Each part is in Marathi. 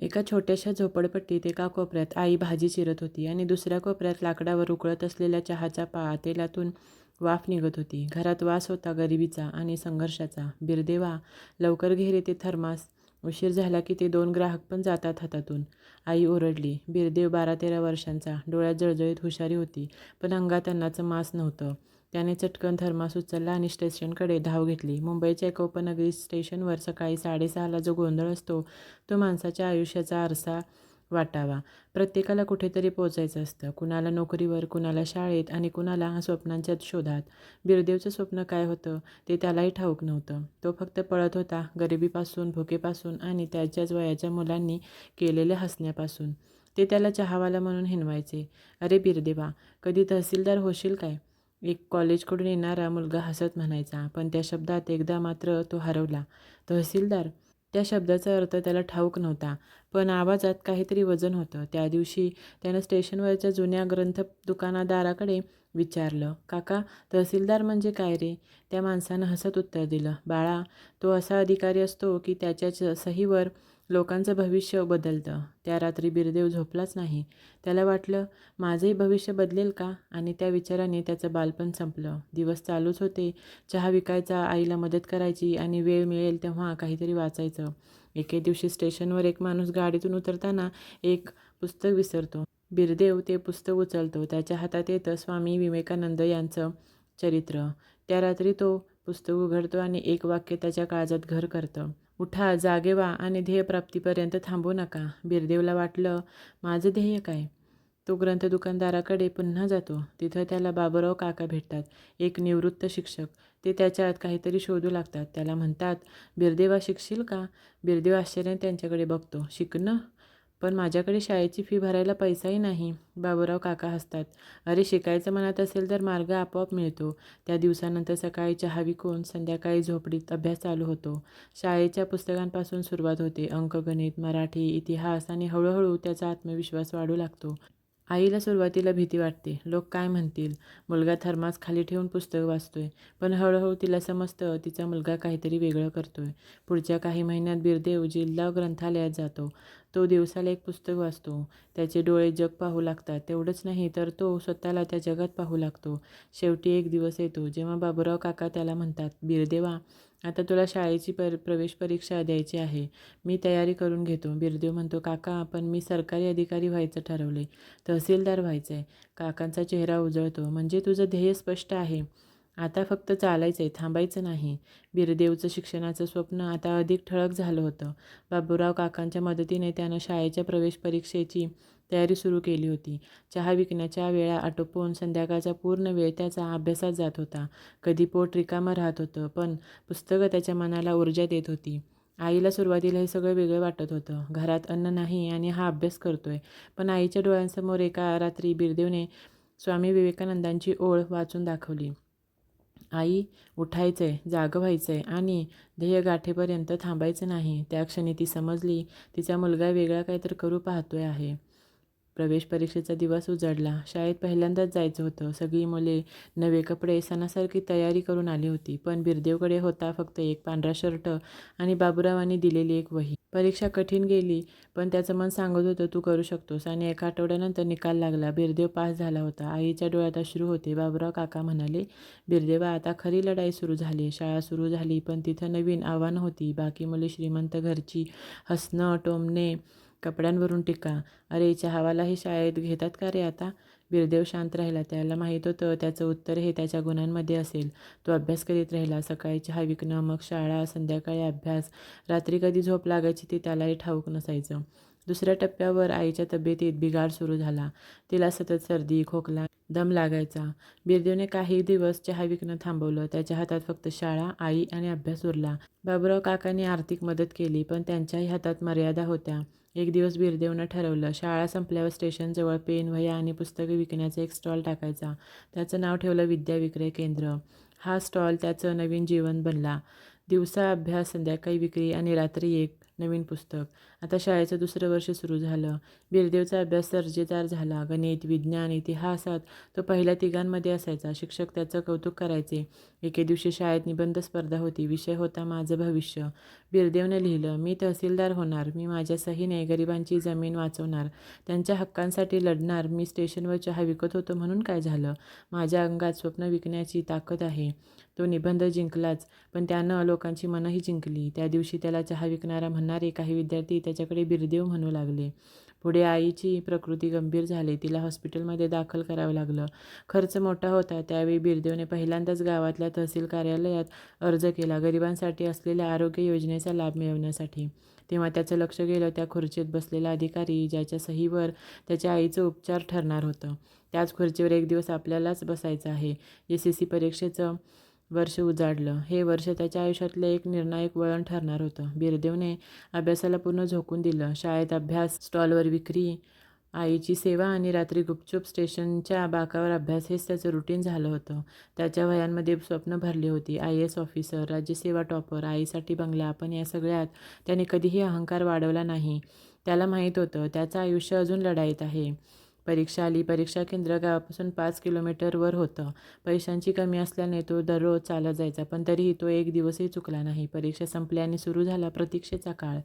एका छोट्याशा झोपडपट्टीत एका कोपऱ्यात आई भाजी चिरत होती आणि दुसऱ्या कोपऱ्यात लाकडावर उकळत असलेल्या चहाच्या तेलातून वाफ निघत होती. घरात वास होता गरिबीचा आणि संघर्षाचा. बिरदेवा लवकर घे ते थर्मास. उशीर झाला की ते दोन ग्राहक पण जातात हातातून. आई ओरडली. बिरदेव बारा तेरा वर्षांचा. डोळ्यात जळजळीत हुशारी होती पण अंगात अन्नाचं मांस नव्हतं. त्याने चटकन थर्मास उचलला आणि स्टेशनकडे धाव घेतली. मुंबईच्या एका उपनगरी स्टेशनवर सकाळी साडेसहाला जो गोंधळ असतो तो माणसाच्या आयुष्याचा आरसा वाटावा. प्रत्येकाला कुठेतरी पोचायचं असतं. कुणाला नोकरीवर कुणाला शाळेत आणि कुणाला स्वप्नांच्या शोधात. बिरदेवचं स्वप्न काय होतं ते त्यालाही ठाऊक नव्हतं. तो फक्त पळत होता गरिबीपासून भुकेपासून आणि त्याच्याच वयाच्या मुलांनी केलेल्या हसण्यापासून. ते त्याला चहावाला म्हणून हिनवायचे अरे बिरदेवा कधी तहसीलदार होशील काय? एक कॉलेजकडून येणारा मुलगा हसत म्हणायचा पण त्या शब्दात एकदा मात्र तो हरवला. तहसीलदार त्या शब्दाचा अर्थ त्याला ठाऊक नव्हता पण आवाजात काहीतरी वजन होतं. त्या दिवशी त्यानं स्टेशनवरच्या जुन्या ग्रंथ दुकानदाराकडे विचारलं काका तहसीलदार म्हणजे काय रे? त्या माणसानं हसत उत्तर दिलं बाळा तो असा अधिकारी असतो की त्याच्या सहीवर लोकांचं भविष्य बदलतं. त्या रात्री बिरदेव झोपलाच नाही. त्याला वाटलं माझंही भविष्य बदलेल का? आणि त्या विचाराने त्याचं बालपण संपलं. दिवस चालूच होते. चहा विकायचा आईला मदत करायची आणि वेळ मिळेल तेव्हा काहीतरी वाचायचं. एके दिवशी स्टेशनवर एक माणूस गाडीतून उतरताना एक पुस्तक विसरतो. बिरदेव ते पुस्तक उचलतो. त्याच्या हातात येतं स्वामी विवेकानंद यांचं चरित्र. त्या रात्री तो पुस्तक उघडतो आणि एक वाक्य त्याच्या काळजात घर करतं. उठा जागे व्हा आणि ध्येयप्राप्तीपर्यंत थांबू नका. बिरदेवला वाटलं माझं ध्येय काय? तो ग्रंथ दुकानदाराकडे पुन्हा जातो. तिथं त्याला बाबुराव काका भेटतात. एक निवृत्त शिक्षक. ते त्याच्यात काहीतरी शोधू लागतात. त्याला म्हणतात बिरदेवा शिकशील का? बिरदेव आश्चर्याने त्यांच्याकडे बघतो. शिकणं पण माझ्याकडे शाळेची फी भरायला पैसाही नाही. बाबूराव काका हसतात. अरे शिकायचं मनात असेल तर मार्ग आपोआप मिळतो. त्या दिवसानंतर सकाळी चहा विकून संध्याकाळी झोपडीत अभ्यास चालू होतो. शाळेच्या पुस्तकांपासून सुरुवात होते. अंकगणित मराठी इतिहास आणि हळूहळू त्याचा आत्मविश्वास वाढू लागतो. आईला सुरुवातीला भीती वाटते. लोक काय म्हणतील? मुलगा थर्मास खाली ठेवून पुस्तक वाचतोय. पण हळूहळू तिला समजतं तिचा मुलगा काहीतरी वेगळं करतोय. पुढच्या काही महिन्यात बिरदेव जिल्हा ग्रंथालयात जातो. तो दिवसाला एक पुस्तक वाचतो. त्याचे डोळे जग पाहू लागतात. तेवढंच नाही तर तो स्वतःला त्या जगात पाहू लागतो. शेवटी एक दिवस येतो जेव्हा बाबूराव काका त्याला म्हणतात बिरदेवा आता तुला शाळेची पर प्रवेश परीक्षा द्यायची आहे. मी तयारी करून घेतो. बिरदेव म्हणतो काका पण मी सरकारी अधिकारी व्हायचं ठरवले तहसीलदार व्हायचं आहे काकांचा चेहरा उजळतो. म्हणजे तुझं ध्येय स्पष्ट आहे. आता फक्त चालायचं आहे थांबायचं नाही. बिरदेवचं शिक्षणाचं स्वप्न आता अधिक ठळक झालं होतं. बाबूराव काकांच्या मदतीने त्यानं शाळेच्या प्रवेश परीक्षेची तयारी सुरू केली होती. चहा विकण्याच्या वेळा आटोपून संध्याकाळचा पूर्ण वेळ त्याचा अभ्यासात जात होता. कधी पोट रिकामं राहत होतं पण पुस्तकं त्याच्या मनाला ऊर्जा देत होती. आईला सुरुवातीला हे सगळं वेगळं वाटत होतं. घरात अन्न नाही आणि हा अभ्यास करतोय. पण आईच्या डोळ्यांसमोर एका रात्री बिरदेवने स्वामी विवेकानंदांची ओळ वाचून दाखवली. आई उठायचं आहे जागं व्हायचं आहे आणि ध्येय गाठेपर्यंत थांबायचं नाही. त्या क्षणी ती समजली तिचा मुलगा वेगळा काहीतरी करू पाहतोय आहे. प्रवेश परीक्षेचा दिवस उजाडला. शाळेत पहिल्यांदाच जायचं होतं. सगळी मुले नवे कपडे सणासारखी तयारी करून आली होती. पण बिरदेवकडे होता फक्त एक पांढरा शर्ट आणि बाबुरावांनी दिलेली एक वही. परीक्षा कठीण गेली पण त्याचं मन सांगत होतं तू करू शकतोस. आणि एका आठवड्यानंतर निकाल लागला. बिरदेव पास झाला होता. आईच्या डोळ्यात अश्रू होते. बाबुराव काका म्हणाले बिरदेवा आता खरी लढाई सुरू झाली. शाळा सुरू झाली पण तिथं नवीन आव्हानं होती. बाकी मुले श्रीमंत घरची हसणं टोमणे कपड्यांवरून टीका. अरे चहावालाही शाळेत घेतात का रे आता? बिरदेव शांत राहिला. त्याला माहीत होतं त्याचं उत्तर हे त्याच्या गुणांमध्ये असेल. तो अभ्यास करीत राहिला. सकाळी चहा विकणं मग शाळा संध्याकाळी अभ्यास. रात्री कधी झोप लागायची ती त्यालाही ठाऊक नसायचं. दुसऱ्या टप्प्यावर आईच्या तब्येतीत बिघाड सुरू झाला. तिला सतत सर्दी खोकला दम लागायचा. बिरदेवने काही दिवस चहा विकणं थांबवलं. त्याच्या हातात फक्त शाळा आई आणि अभ्यास उरला. बाबुराव काकांनी आर्थिक मदत केली पण त्यांच्याही हातात मर्यादा होत्या. एक दिवस बिरदेवनं ठरवलं शाळा संपल्यावर स्टेशनजवळ पेन वह्या आणि पुस्तकं विकण्याचा एक स्टॉल टाकायचा. त्याचं नाव ठेवलं विद्या विक्रय केंद्र. हा स्टॉल त्याचं नवीन जीवन बनला. दिवसा अभ्यास संध्याकाळी विक्री आणि रात्री एक नवीन पुस्तक. आता शाळेचं दुसरं वर्ष सुरू झालं. बिरदेवचा अभ्यास दर्जेदार झाला. गणित विज्ञान इतिहासात तो पहिल्या तिघांमध्ये असायचा. शिक्षक त्याचं कौतुक करायचे. एके दिवशी शाळेत निबंध स्पर्धा होती. विषय होता माझं भविष्य. बिरदेवने लिहिलं मी तहसीलदार होणार. मी माझ्या सहीने गरिबांची जमीन वाचवणार. त्यांच्या हक्कांसाठी लढणार. मी स्टेशनवर चहा विकत होतो म्हणून काय झालं? माझ्या अंगात स्वप्न विकण्याची ताकद आहे. तो निबंध जिंकलाच. पण त्यानं लोकांची मनंही जिंकली. त्या दिवशी त्याला चहा विकणारा म्हणणारे काही विद्यार्थी त्याच्याकडे बिरदेव म्हणू लागले. पुढे आईची प्रकृती गंभीर झाली. तिला हॉस्पिटलमध्ये दाखल करावं लागलं. खर्च मोठा होता. त्यावेळी बिरदेवने पहिल्यांदाच गावातल्या तहसील कार्यालयात अर्ज केला गरिबांसाठी असलेल्या आरोग्य योजनेचा लाभ मिळवण्यासाठी. तेव्हा त्याचं लक्ष गेलं. त्या खुर्चीत बसलेला अधिकारी ज्याच्या सहीवर त्याच्या आईचं उपचार ठरणार होतं. त्याच खुर्चीवर एक दिवस आपल्यालाच बसायचं आहे. एस एस सी परीक्षेचं वर्ष उजाडलं. हे वर्ष त्याच्या आयुष्यातलं एक निर्णायक वळण ठरणार होतं. बिरदेवने अभ्यासाला पूर्ण झोकून दिलं. शाळेत अभ्यास स्टॉलवर विक्री आईची सेवा आणि रात्री गुपचूप स्टेशनच्या बाकावर अभ्यास हेच त्याचं रुटीन झालं होतं. त्याच्या वयांमध्ये स्वप्न भरली होती. आय एस ऑफिसर राज्यसेवा टॉपर आईसाठी बंगला पण या सगळ्यात त्याने कधीही अहंकार वाढवला नाही. त्याला माहीत होतं त्याचं आयुष्य अजून लढाईत आहे. परीक्षा आली. परीक्षा केंद्र गावापासून पाच किलोमीटरवर होतं. पैशांची कमी असल्याने तो दररोज चालत जायचा पण तरीही तो एक दिवसही चुकला नाही. परीक्षा संपल्याने सुरू झाला प्रतीक्षेचा काळ.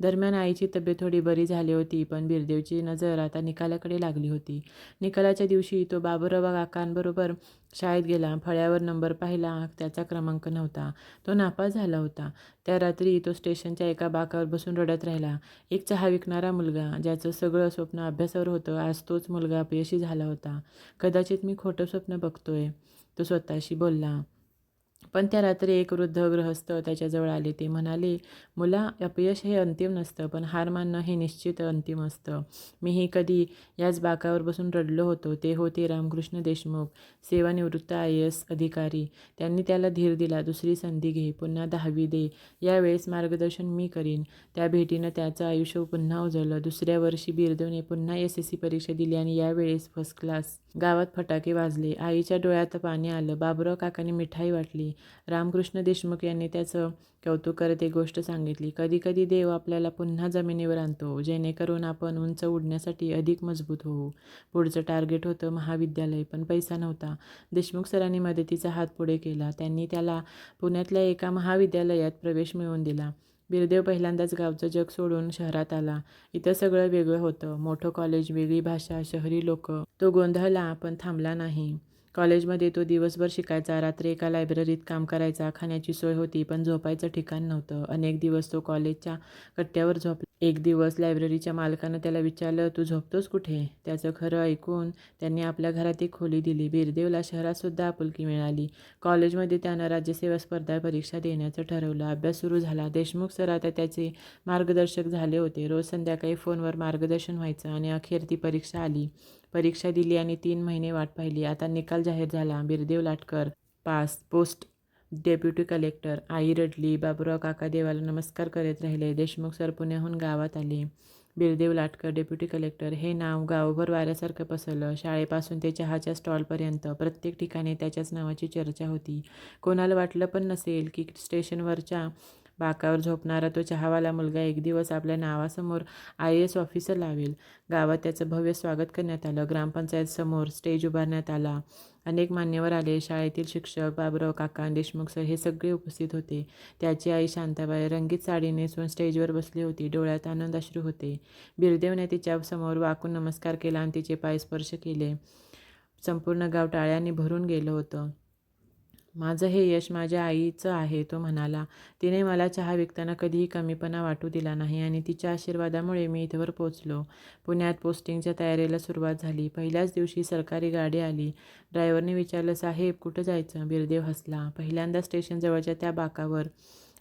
दरम्यान आईची तब्येत थोडी बरी झाली होती पण बिरदेवची नजर आता निकालाकडे लागली होती. निकालाच्या दिवशी तो बाबुराव काकांबरोबर शाळेत गेला. फळ्यावर नंबर पाहिला. त्याचा क्रमांक नव्हता. तो नापास झाला होता. त्या रात्री तो स्टेशनच्या एका बाकावर बसून रडत राहिला. एक चहा विकणारा मुलगा ज्याचं सगळं स्वप्न अभ्यासावर होतं आज तोच मुलगा अपयशी झाला होता. कदाचित मी खोटं स्वप्न बघतोय. तो स्वतःशी बोलला पण त्या रात्री एक वृद्ध गृहस्थ त्याच्याजवळ आले. ते म्हणाले मुला अपयश हे अंतिम नसतं पण हार मानणं हे निश्चित अंतिम असतं. मीही कधी याच बाकावर बसून रडलो होतो. ते होते रामकृष्ण देशमुख सेवानिवृत्त आय एस अधिकारी. त्यांनी त्याला धीर दिला दुसरी संधी घे पुन्हा दहावी दे. यावेळेस मार्गदर्शन मी करीन. त्या भेटीनं त्याचं आयुष्य पुन्हा उजळलं. दुसऱ्या वर्षी बिरदेवने पुन्हा एस एस सी परीक्षा दिली आणि यावेळेस फर्स्ट क्लास गावात फटाके वाजले. आईच्या डोळ्यात पाणी आलं. बाबुराव काकांनी मिठाई वाटली. रामकृष्ण देशमुख यांनी त्याचं कौतुक करत एक गोष्ट सांगितली. कधी कधी देव आपल्याला पुन्हा जमिनीवर आणतो जेणेकरून आपण उंच उडण्यासाठी अधिक मजबूत होऊ. पुढचं टार्गेट होतं महाविद्यालय पण पैसा नव्हता. देशमुख सरांनी मदतीचा हात पुढे केला. त्यांनी त्याला पुण्यातल्या एका महाविद्यालयात प्रवेश मिळवून दिला. बिरदेव पहिल्यांदाच गावचं जग सोडून शहरात आला. इथं सगळं वेगळं होतं. मोठं कॉलेज वेगळी भाषा शहरी लोक. तो गोंधळला पण थांबला नाही. कॉलेजमध्ये तो दिवसभर शिकायचा रात्री एका लायब्ररीत काम करायचा खाण्याची सोय होती पण झोपायचं ठिकाण नव्हतं. अनेक दिवस तो कॉलेजच्या कट्ट्यावर झोप एक दिवस लायब्ररीच्या मालकानं त्याला विचारलं तू झोपतोस कुठे? त्याचं खरं ऐकून त्यांनी आपल्या घरात एक खोली दिली. बिरदेवला शहरातसुद्धा आपुलकी मिळाली. कॉलेजमध्ये त्यानं राज्यसेवा स्पर्धा परीक्षा देण्याचं ठरवलं. अभ्यास सुरू झाला. देशमुख सर आता त्याचे मार्गदर्शक झाले होते. रोज संध्याकाळी फोनवर मार्गदर्शन व्हायचं आणि अखेर ती परीक्षा आली. परीक्षा दिली आणि तीन महिने वाट पाहिली. आता निकाल जाहीर झाला. Birdev Latkar pass post deputy collector आई रडली बाबुराव काका देवाला नमस्कार करत राहिले देशमुख सर पुण्याहून गावात आले. बिरदेव लाटकर डेप्युटी कलेक्टर हे नाव गावभर वाऱ्यासारखं पसरलं. शाळेपासून ते चहाच्या स्टॉलपर्यंत प्रत्येक ठिकाणी त्याच्याच नावाची चर्चा होती. कोणाला वाटलं पण नसेल की स्टेशनवरच्या बाकावर झोपणारा तो चहावाला मुलगा एक दिवस आपल्या नावासमोर आय एस ऑफिसर लावेल. गावात त्याचं भव्य स्वागत करण्यात आलं. ग्रामपंचायत समोर स्टेज उभारण्यात आला. अनेक मान्यवर आले. शाळेतील शिक्षक बाबराव काका देशमुख सर हे सगळे उपस्थित होते. त्याची आई शांताबाई रंगीत साडी नेसून स्टेजवर बसली होती. डोळ्यात आनंद अश्रू होते. बिरदेवने तिच्या समोर वाकून नमस्कार केला आणि तिचे पाय स्पर्श केले. संपूर्ण गाव टाळ्यांनी भरून गेलं होतं. माझं हे यश माझ्या आईचं आहे तो म्हणाला. तिने मला चहा विकताना कधीही कमीपणा वाटू दिला नाही आणि तिच्या आशीर्वादामुळे मी इथवर पोचलो. पुण्यात पोस्टिंगच्या तयारीला सुरुवात झाली. पहिल्याच दिवशी सरकारी गाडी आली. ड्रायव्हरने विचारलं साहेब कुठं जायचं? बिरदेव हसला. पहिल्यांदा स्टेशनजवळच्या त्या बाकावर.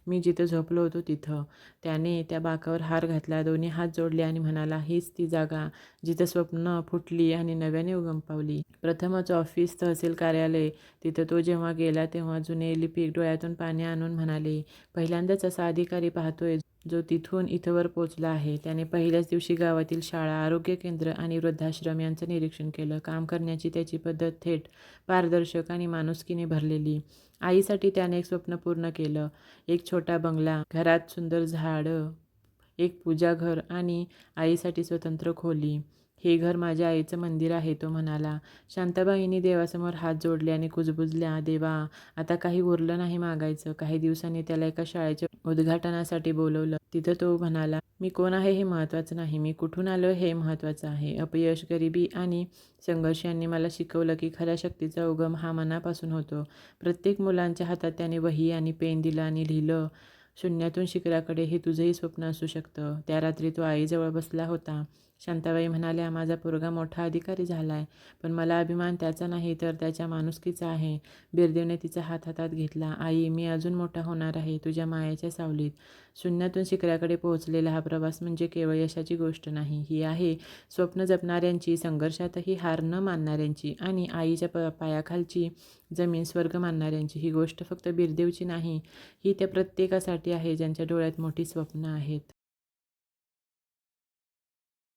मी जिथं झोपलो होतो तिथं. त्याने त्या बाकावर हार घातला दोन्ही हात जोडले आणि म्हणाला हीच ती जागा जिथं स्वप्न फुटली आणि नव्याने उगम पावली. प्रथमच ऑफिस तहसील कार्यालय. तिथं तो जेव्हा गेला तेव्हा जुने लिपिक डोळ्यातून पाणी आणून म्हणाले पहिल्यांदाच असा अधिकारी पाहतोय जो तिथून इथंवर पोचला आहे. त्याने पहिल्याच दिवशी गावातील शाळा आरोग्य केंद्र आणि वृद्धाश्रम यांचं निरीक्षण केलं. काम करण्याची त्याची पद्धत थेट पारदर्शक आणि माणुसकीने भरलेली. आईसाठी त्याने एक स्वप्न पूर्ण केलं. एक छोटा बंगला घरात सुंदर झाडं एक पूजाघर आणि आईसाठी स्वतंत्र खोली. हे घर माझ्या आईचं मंदिर आहे तो म्हणाला. शांताबाईंनी देवासमोर हात जोडले आणि कुजबुजल्या देवा आता काही उरलं नाही मागायचं. काही दिवसांनी त्याला एका शाळेच्या उद्घाटनासाठी बोलवलं. तिथं तो म्हणाला मी कोण आहे हे महत्त्वाचं नाही. मी कुठून आलो हे महत्त्वाचं आहे. अपयश गरिबी आणि संघर्ष यांनी मला शिकवलं की खऱ्या शक्तीचा उगम हा मनापासून होतो. प्रत्येक मुलांच्या हातात त्याने वही आणि पेन दिला आणि लिहिलं. शून्यातून शिखराकडे हे तुझंही स्वप्न असू शकतं. त्या रात्री तो आईजवळ बसला होता. शांताबाई म्हणाल्या माझा पोरगा मोठा अधिकारी झाला आहे पण मला अभिमान त्याचा नाही तर त्याच्या माणुसकीचा आहे बिरदेवने तिचा हात हातात घेतला. आई मी अजून मोठा होणार आहे तुझ्या मायाच्या सावलीत. शून्यातून शिखराकडे पोहोचलेला हा प्रवास म्हणजे केवळ यशाची गोष्ट नाही. ही आहे स्वप्न जपणाऱ्यांची संघर्षातही हार न मानणाऱ्यांची आणि आईच्या प पायाखालची जमीन स्वर्ग मानणाऱ्यांची. ही गोष्ट फक्त बिरदेवची नाही ही त्या प्रत्येकासाठी आहे ज्यांच्या डोळ्यात मोठी स्वप्न आहेत.